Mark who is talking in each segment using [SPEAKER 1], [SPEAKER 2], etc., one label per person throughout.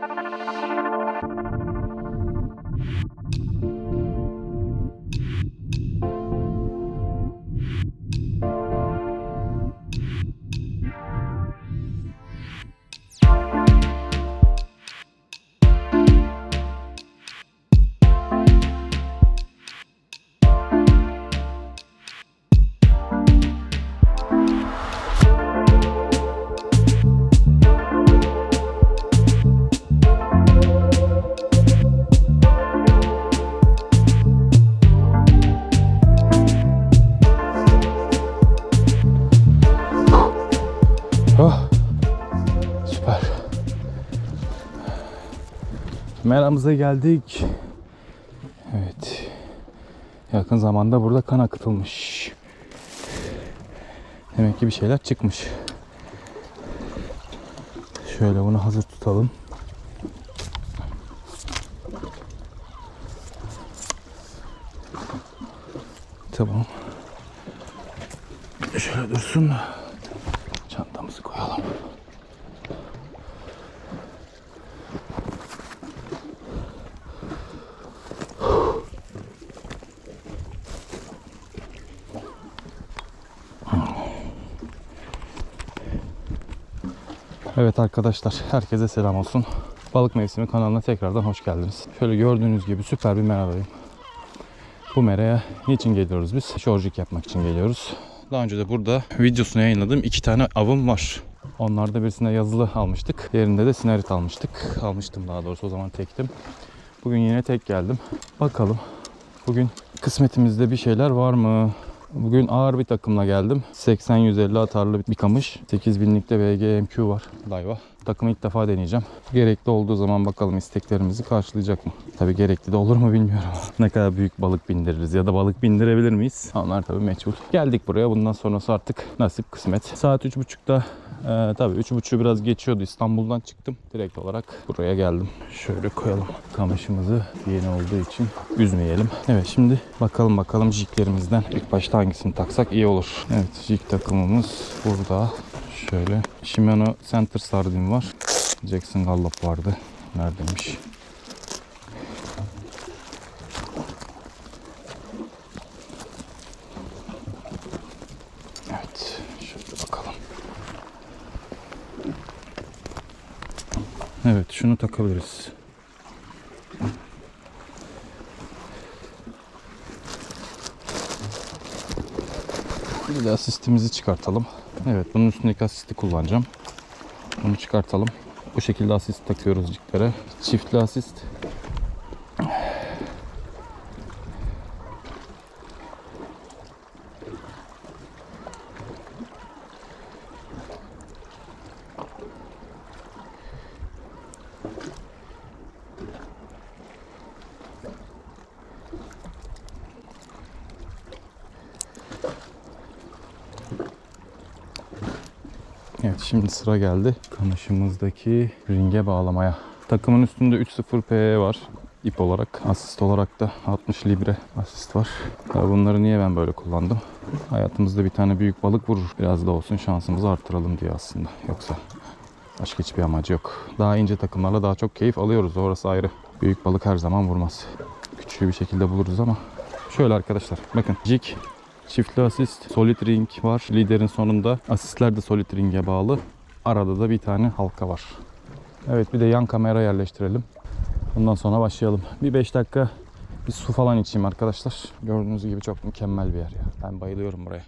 [SPEAKER 1] Thank you. Meramıza geldik. Evet. Yakın zamanda burada kan akıtılmış. Demek ki bir şeyler çıkmış. Şöyle bunu hazır tutalım. Tamam. Şöyle dursun da çantamızı koyalım. Evet arkadaşlar herkese selam olsun. Balık Mevsimi kanalına tekrardan hoş geldiniz. Şöyle gördüğünüz gibi süper bir meradayım. Bu meraya niçin geliyoruz biz? Şorjik yapmak için geliyoruz. Daha önce de burada videosunu yayınladığım iki tane avım var. Onlarda birisine yazılı almıştık. Diğerinde de sinarit almıştık. Almıştım daha doğrusu o zaman tektim. Bugün yine tek geldim. Bakalım. Bugün kısmetimizde bir şeyler var mı? Bugün ağır bir takımla geldim. 80-150 atarlı bir kamış. 8000'likte VGMQ var. Daiwa. Takımı ilk defa deneyeceğim. Gerekli olduğu zaman bakalım isteklerimizi karşılayacak mı? Tabii gerekli de olur mu bilmiyorum. ne kadar büyük balık bindiririz ya da balık bindirebilir miyiz? Onlar tabii meçhul. Geldik buraya. Bundan sonrası artık nasip kısmet. Saat 3.30'da ee, tabii 3.30'u biraz geçiyordu. İstanbul'dan çıktım. Direkt olarak buraya geldim. Şöyle koyalım. Kamışımızı yeni olduğu için üzmeyelim. Evet şimdi bakalım bakalım jiglerimizden ilk başta hangisini taksak iyi olur. Evet jig takımımız burada. Şöyle Shimano Center Sardin var. Jackson Gallop vardı. Neredeymiş? Evet. Şöyle bakalım. Evet şunu takabiliriz. Bir de asistimizi çıkartalım. Evet bunun üstündeki asisti kullanacağım. Bunu çıkartalım. Bu şekilde asist takıyoruz ciklere. Çiftli asist. Evet şimdi sıra geldi kamışımızdaki ringe bağlamaya. Takımın üstünde 3.0 PE var ip olarak. Asist olarak da 60 libre asist var. Tabii bunları niye ben böyle kullandım? Hayatımızda bir tane büyük balık vurur. Biraz da olsun şansımızı arttıralım diye aslında. Yoksa başka hiçbir amacı yok. Daha ince takımlarla daha çok keyif alıyoruz. Orası ayrı. Büyük balık her zaman vurmaz. Küçüğü bir şekilde buluruz ama. Şöyle arkadaşlar bakın jig Çiftli asist, solid ring var. Liderin sonunda asistler de solid ring'e bağlı. Arada da bir tane halka var. Evet bir de yan kamera yerleştirelim. Bundan sonra başlayalım. Bir 5 dakika bir su falan içeyim arkadaşlar. Gördüğünüz gibi çok mükemmel bir yer ya. Ben bayılıyorum buraya.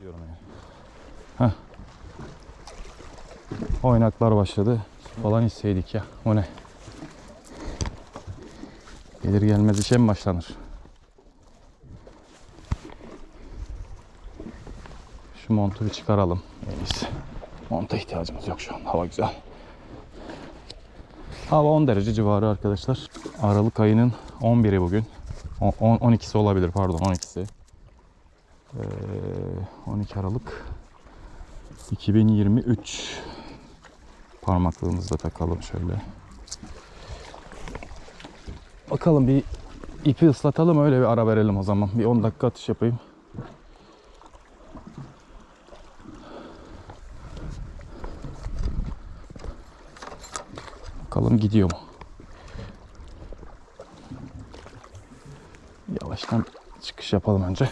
[SPEAKER 1] Diyorum yani. Heh. Oynaklar başladı. Su falan içseydik ya. O ne? Gelir gelmez işe mi başlanır? Şu montu bir çıkaralım. En. Monta ihtiyacımız yok şu an. Hava güzel. Hava 10 derece civarı arkadaşlar. Aralık ayının 11'i bugün. O- on- 12'si olabilir pardon 12'si. Ee, 12 Aralık 2023 parmaklığımızda takalım şöyle. Bakalım bir ipi ıslatalım öyle bir ara verelim o zaman. Bir 10 dakika atış yapayım. Bakalım gidiyor mu? Yavaştan çıkış yapalım önce.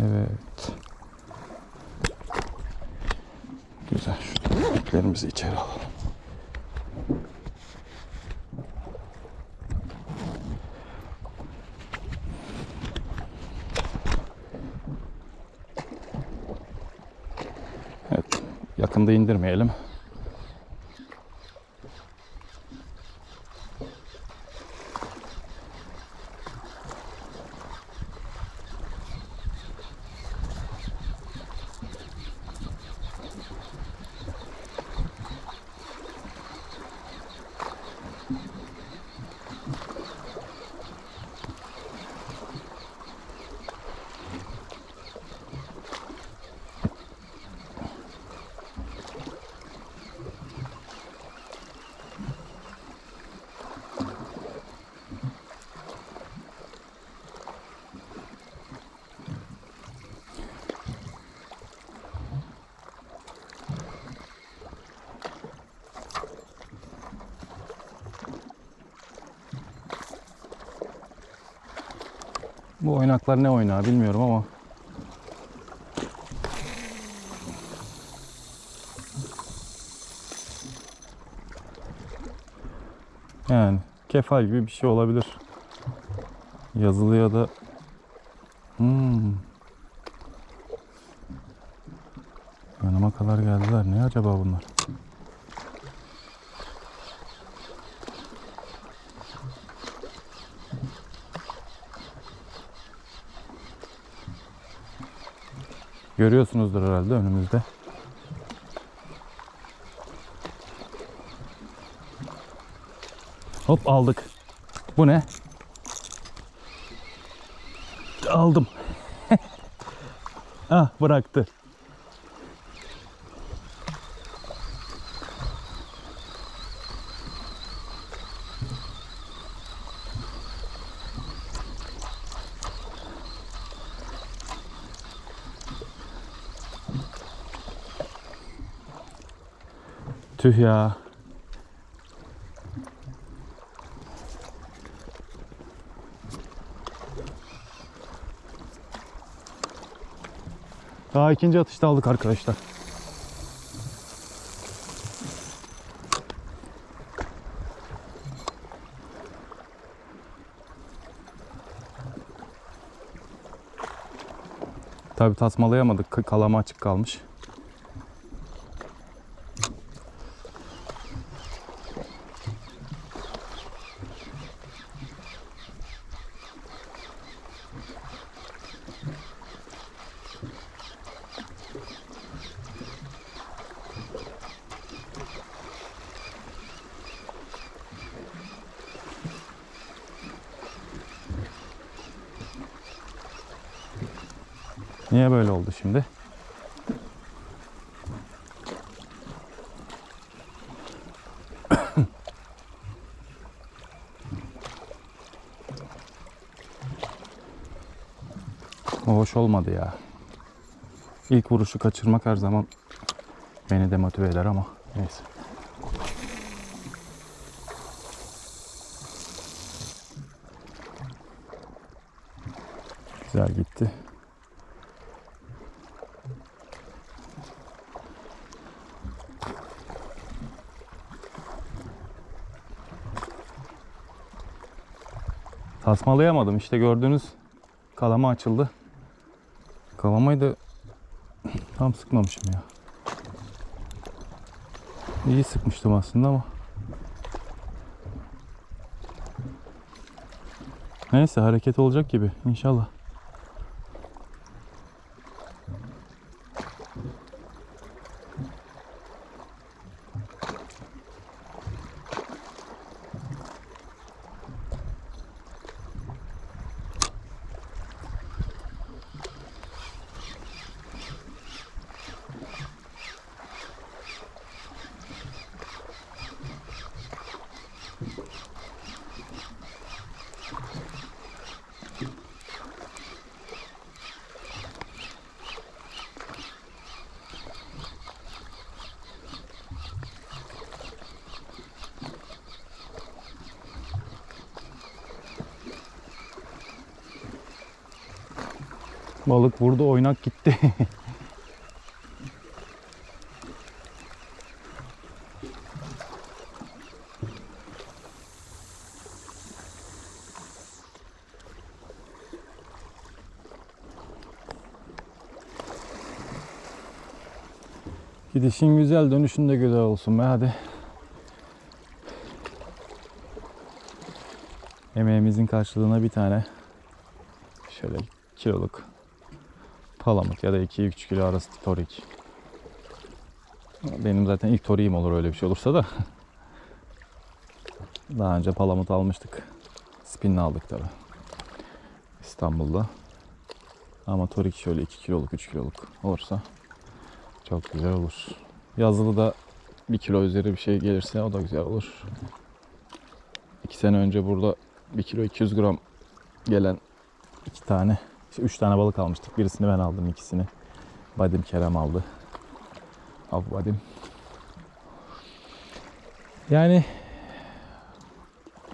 [SPEAKER 1] Evet. Güzel. Şu iplerimizi içeri alalım. Evet. Yakında indirmeyelim. Bu oynaklar ne oynağı bilmiyorum ama Yani kefal gibi bir şey olabilir. Yazılı ya da hmm. Yanıma kadar geldiler. Ne acaba bunlar? Görüyorsunuzdur herhalde önümüzde. Hop aldık. Bu ne? Aldım. ah bıraktı. Tüh ya. Daha ikinci atışta aldık arkadaşlar. Tabi tasmalayamadık. Kalama açık kalmış. Niye böyle oldu şimdi? Hoş olmadı ya. İlk vuruşu kaçırmak her zaman beni demotive eder ama neyse. Güzel gitti. Tasmalayamadım işte gördüğünüz kalama açıldı. Kalamayı da tam sıkmamışım ya. İyi sıkmıştım aslında ama. Neyse hareket olacak gibi inşallah. Vurdu oynak gitti. Gidişin güzel, dönüşün de güzel olsun be hadi. Emeğimizin karşılığına bir tane şöyle kiloluk palamut ya da 2-3 kilo arası torik. Benim zaten ilk toriğim olur öyle bir şey olursa da. Daha önce palamut almıştık. Spin'le aldık tabi. İstanbul'da. Ama torik şöyle 2 kiloluk 3 kiloluk olursa çok güzel olur. Yazılı da 1 kilo üzeri bir şey gelirse o da güzel olur. 2 sene önce burada 1 kilo 200 gram gelen iki tane, işte üç tane balık almıştık. Birisini ben aldım, ikisini Badim Kerem aldı. Av Badim. Yani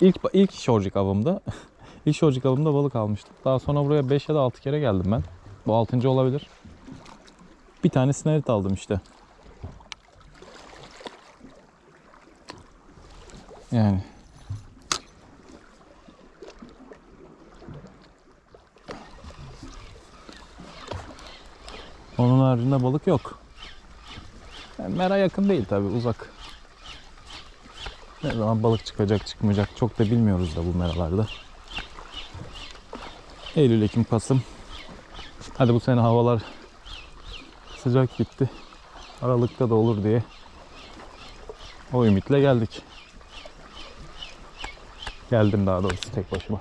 [SPEAKER 1] ilk ilk şorcuk avımda ilk şorcuk avımda balık almıştım. Daha sonra buraya 5 ya da 6 kere geldim ben. Bu 6. olabilir. Bir tane sinarit aldım işte. Yani Onun haricinde balık yok. Yani mera yakın değil tabi uzak. Ne zaman balık çıkacak çıkmayacak çok da bilmiyoruz da bu meralarda. Eylül, Ekim, Kasım. Hadi bu sene havalar sıcak gitti. Aralıkta da olur diye o ümitle geldik. Geldim daha doğrusu tek başıma.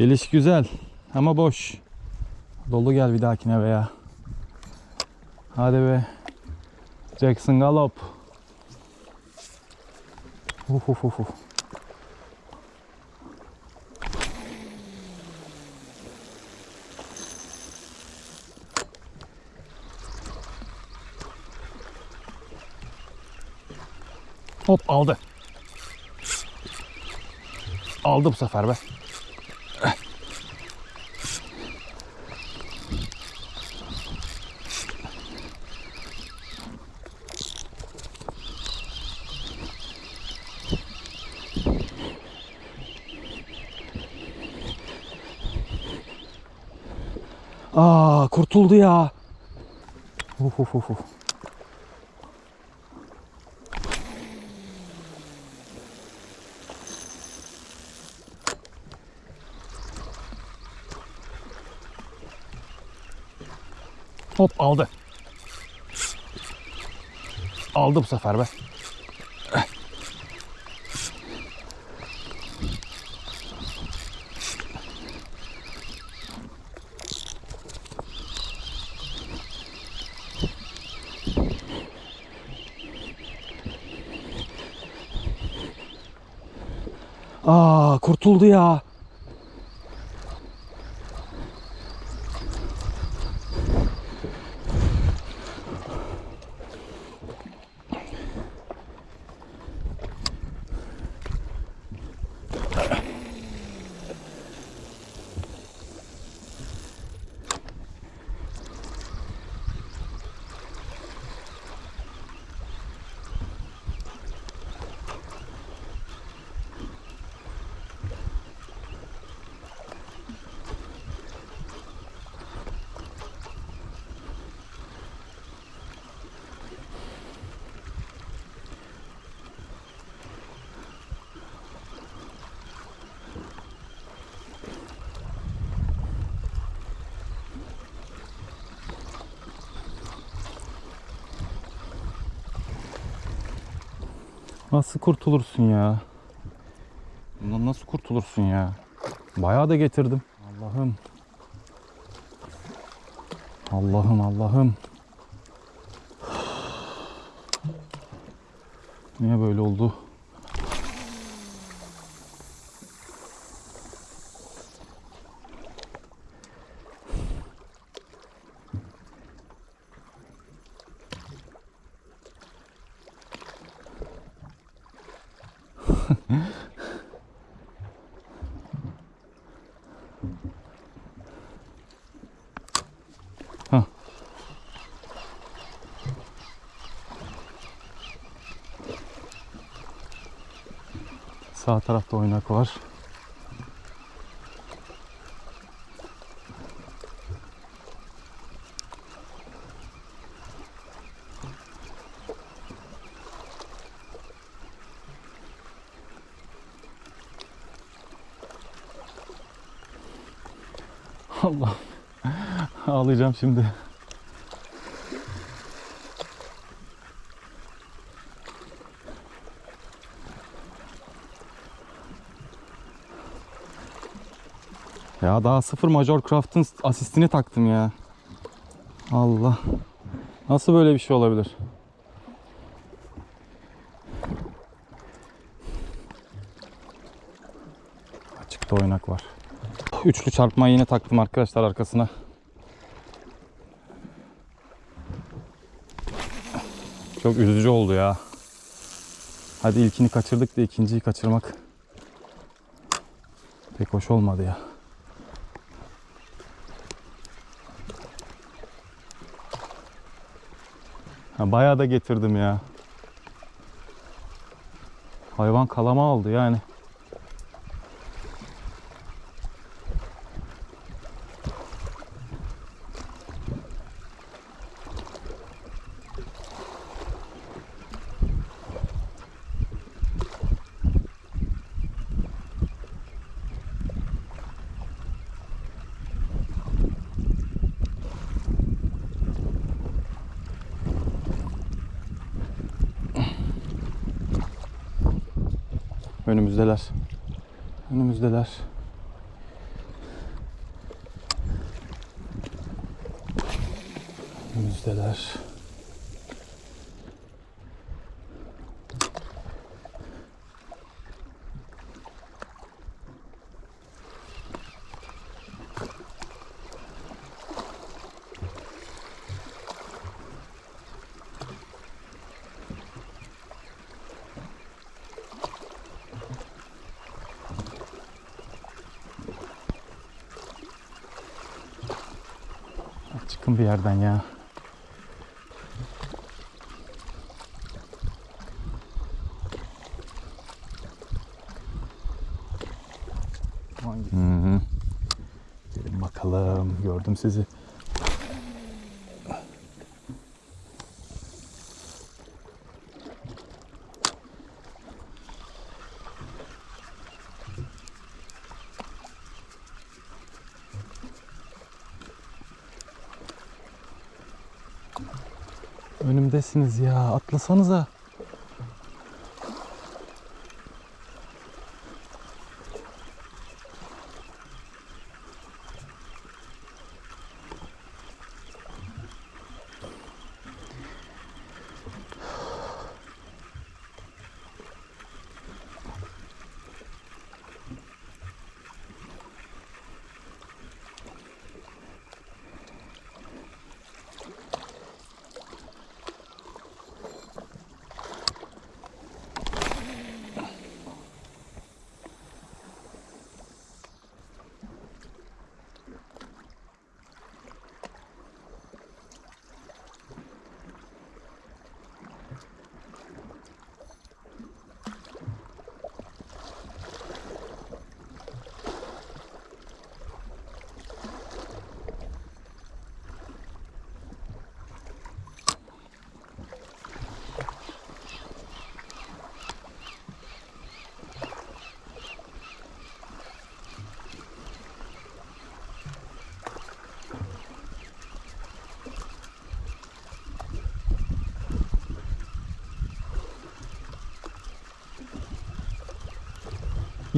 [SPEAKER 1] Geliş güzel ama boş. Dolu gel bir dahakine be ya. Hadi be. Jackson Galop. Uf uf uf. Hop aldı. Aldı bu sefer be. Kurtuldu ya. Uf uf. uf. Hop aldı. Aldı bu sefer be. Kurtuldu ya. Nasıl kurtulursun ya? Bundan nasıl kurtulursun ya? Bayağı da getirdim. Allah'ım. Allah'ım Allah'ım. Niye böyle oldu? Sağ tarafta oynak var. Allah. Ağlayacağım şimdi. Ya daha sıfır Major Craft'ın asistini taktım ya. Allah. Nasıl böyle bir şey olabilir? Açıkta oynak var. Üçlü çarpmayı yine taktım arkadaşlar arkasına. Çok üzücü oldu ya. Hadi ilkini kaçırdık da ikinciyi kaçırmak pek hoş olmadı ya. Ha, bayağı da getirdim ya. Hayvan kalama aldı yani. Önümüzdeler. Önümüzdeler. Önümüzdeler. Çıkın bir yerden ya. Hı hı. Gelin bakalım. Gördüm sizi. Önümdesiniz ya. Atlasanıza.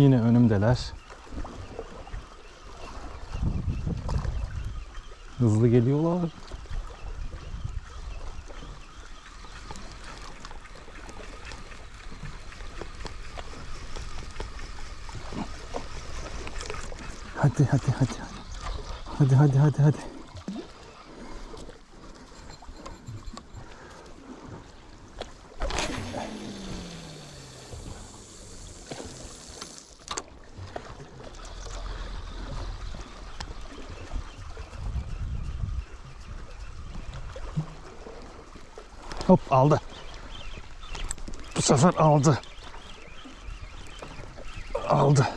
[SPEAKER 1] Yine önümdeler. Hızlı geliyorlar. Hadi hadi hadi. Hadi hadi hadi hadi. Hop aldı. Bu sefer aldı. Aldı.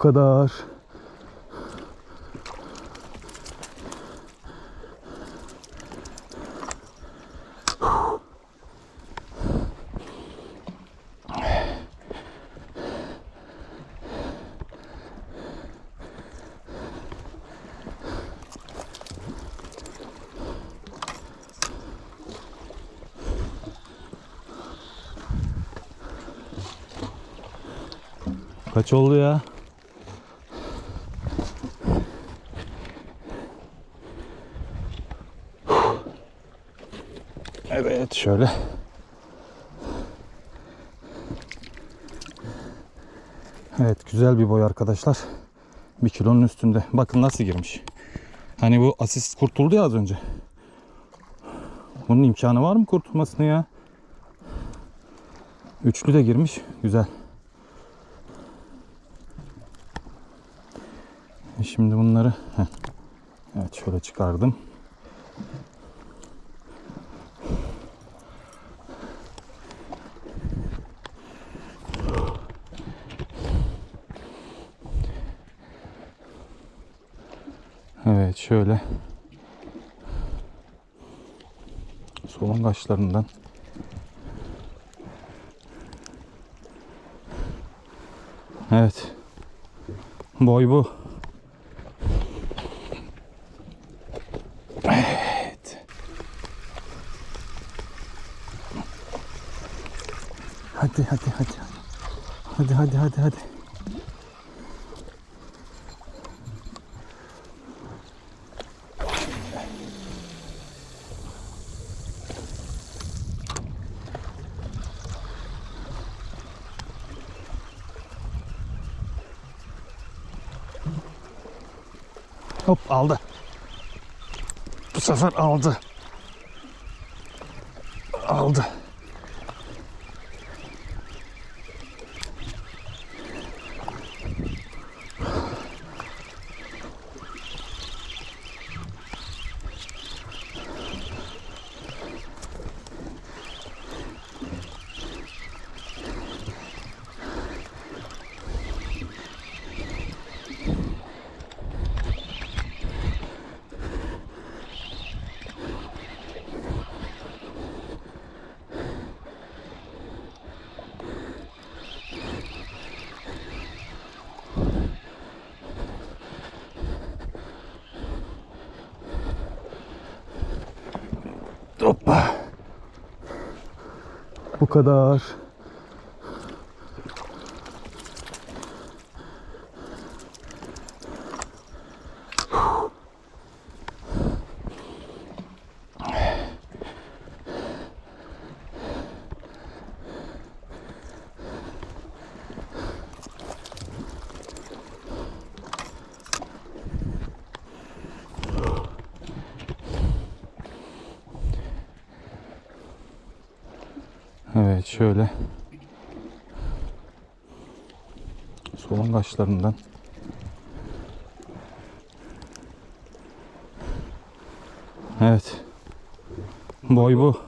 [SPEAKER 1] Kadar. Kaç oldu ya? Evet şöyle. Evet güzel bir boy arkadaşlar. Bir kilonun üstünde. Bakın nasıl girmiş. Hani bu asist kurtuldu ya az önce. Bunun imkanı var mı kurtulmasını ya? Üçlü de girmiş. Güzel. Şimdi bunları heh. evet şöyle çıkardım. Evet şöyle solungaçlarından Evet. Boy bu. Evet. Hadi hadi hadi. Hadi hadi hadi hadi. Hop aldı. Bu sefer aldı. Aldı. Kadar. Evet şöyle solungaçlarından Evet. Boy bu.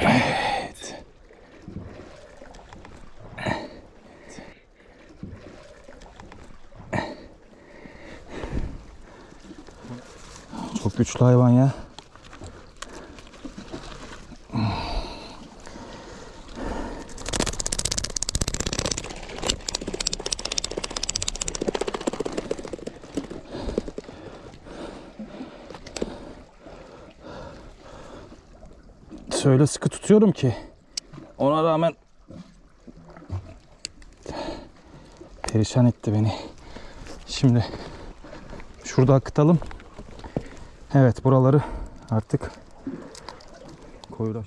[SPEAKER 1] Evet. Çok güçlü hayvan ya. Söyle sıkı tutuyorum ki ona rağmen perişan etti beni. Şimdi şurada akıtalım. Evet buraları artık koyulaş.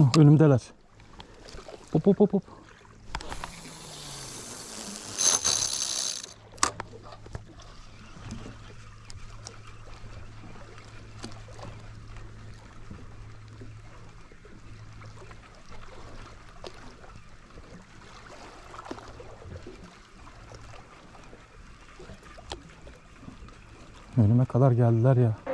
[SPEAKER 1] Oh, önümdeler. Hop hop hop hop. Önüme kadar geldiler ya.